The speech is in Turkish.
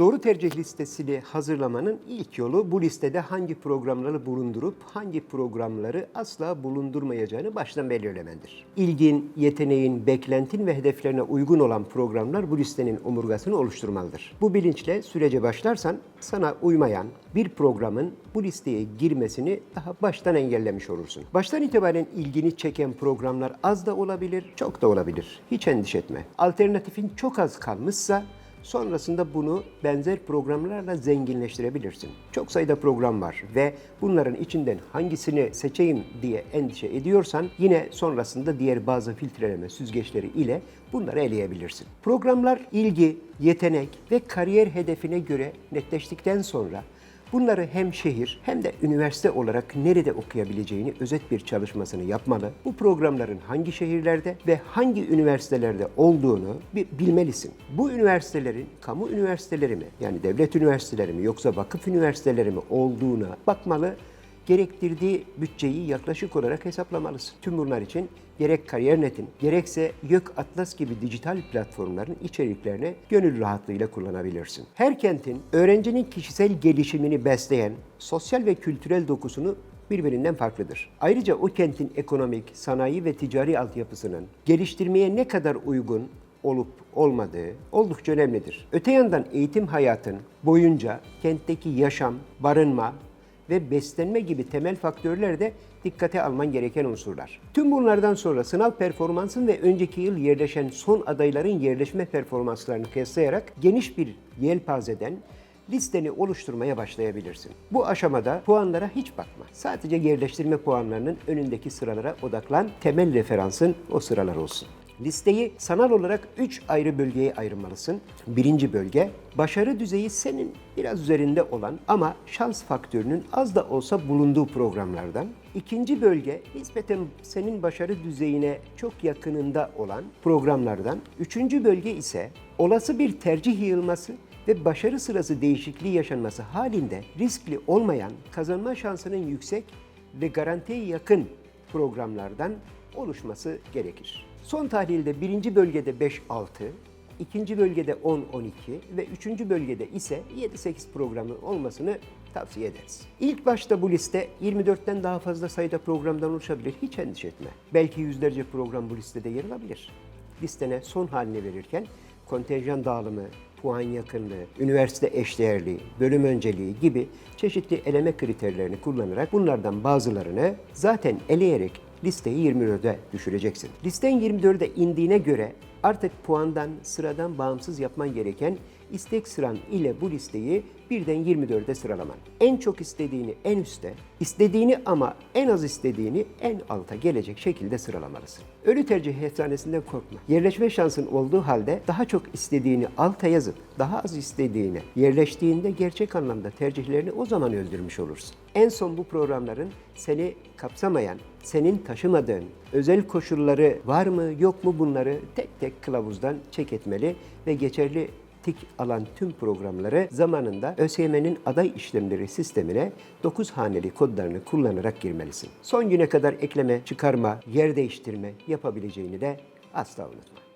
Doğru tercih listesini hazırlamanın ilk yolu bu listede hangi programları bulundurup hangi programları asla bulundurmayacağını baştan belirlemendir. İlgin, yeteneğin, beklentin ve hedeflerine uygun olan programlar bu listenin omurgasını oluşturmalıdır. Bu bilinçle sürece başlarsan sana uymayan bir programın bu listeye girmesini daha baştan engellemiş olursun. Baştan itibaren ilgini çeken programlar az da olabilir, çok da olabilir. Hiç endişe etme. Alternatifin çok az kalmışsa Sonrasında bunu benzer programlarla zenginleştirebilirsin. Çok sayıda program var ve bunların içinden hangisini seçeyim diye endişe ediyorsan yine sonrasında diğer bazı filtreleme süzgeçleri ile bunları eleyebilirsin. Programlar ilgi, yetenek ve kariyer hedefine göre netleştikten sonra Bunları hem şehir hem de üniversite olarak nerede okuyabileceğini özet bir çalışmasını yapmalı. Bu programların hangi şehirlerde ve hangi üniversitelerde olduğunu bilmelisin. Bu üniversitelerin kamu üniversiteleri mi yani devlet üniversiteleri mi yoksa vakıf üniversiteleri mi olduğuna bakmalı gerektirdiği bütçeyi yaklaşık olarak hesaplamalısın. Tüm bunlar için gerek Kariyer.net'in gerekse YÖK Atlas gibi dijital platformların içeriklerini gönül rahatlığıyla kullanabilirsin. Her kentin öğrencinin kişisel gelişimini besleyen sosyal ve kültürel dokusunu birbirinden farklıdır. Ayrıca o kentin ekonomik, sanayi ve ticari altyapısının geliştirmeye ne kadar uygun olup olmadığı oldukça önemlidir. Öte yandan eğitim hayatın boyunca kentteki yaşam, barınma, ve beslenme gibi temel faktörler de dikkate alman gereken unsurlar. Tüm bunlardan sonra sınav performansın ve önceki yıl yerleşen son adayların yerleşme performanslarını kıyaslayarak geniş bir yelpazeden listeni oluşturmaya başlayabilirsin. Bu aşamada puanlara hiç bakma. Sadece yerleştirme puanlarının önündeki sıralara odaklan. Temel referansın o sıralar olsun. Listeyi sanal olarak 3 ayrı bölgeye ayırmalısın. Birinci bölge, başarı düzeyi senin biraz üzerinde olan ama şans faktörünün az da olsa bulunduğu programlardan. İkinci bölge, nispeten senin başarı düzeyine çok yakınında olan programlardan. Üçüncü bölge ise olası bir tercih yığılması ve başarı sırası değişikliği yaşanması halinde riskli olmayan, kazanma şansının yüksek ve garantiye yakın programlardan oluşması gerekir. Son tahlilde birinci bölgede 5-6, ikinci bölgede 10-12 ve üçüncü bölgede ise 7-8 programı olmasını tavsiye ederiz. İlk başta bu liste 24'ten daha fazla sayıda programdan oluşabilir. Hiç endişe etme. Belki yüzlerce program bu listede yer alabilir. Listene son halini verirken kontenjan dağılımı, puan yakınlığı, üniversite eşdeğerliği, bölüm önceliği gibi çeşitli eleme kriterlerini kullanarak bunlardan bazılarını zaten eleyerek listeyi 24'e düşüreceksin. Listen 24'e indiğine göre artık puandan, sıradan bağımsız yapman gereken istek sıran ile bu listeyi birden 24'e sıralaman. En çok istediğini en üste, istediğini ama en az istediğini en alta gelecek şekilde sıralamalısın. Ölü tercih efsanesinden korkma. Yerleşme şansın olduğu halde daha çok istediğini alta yazıp daha az istediğini yerleştiğinde gerçek anlamda tercihlerini o zaman öldürmüş olursun. En son bu programların seni kapsamayan, senin taşımadığın özel koşulları var mı yok mu bunları tek tek kılavuzdan çek etmeli ve geçerli tik alan tüm programları zamanında ÖSYM'nin aday işlemleri sistemine 9 haneli kodlarını kullanarak girmelisin. Son güne kadar ekleme, çıkarma, yer değiştirme yapabileceğini de asla unutma.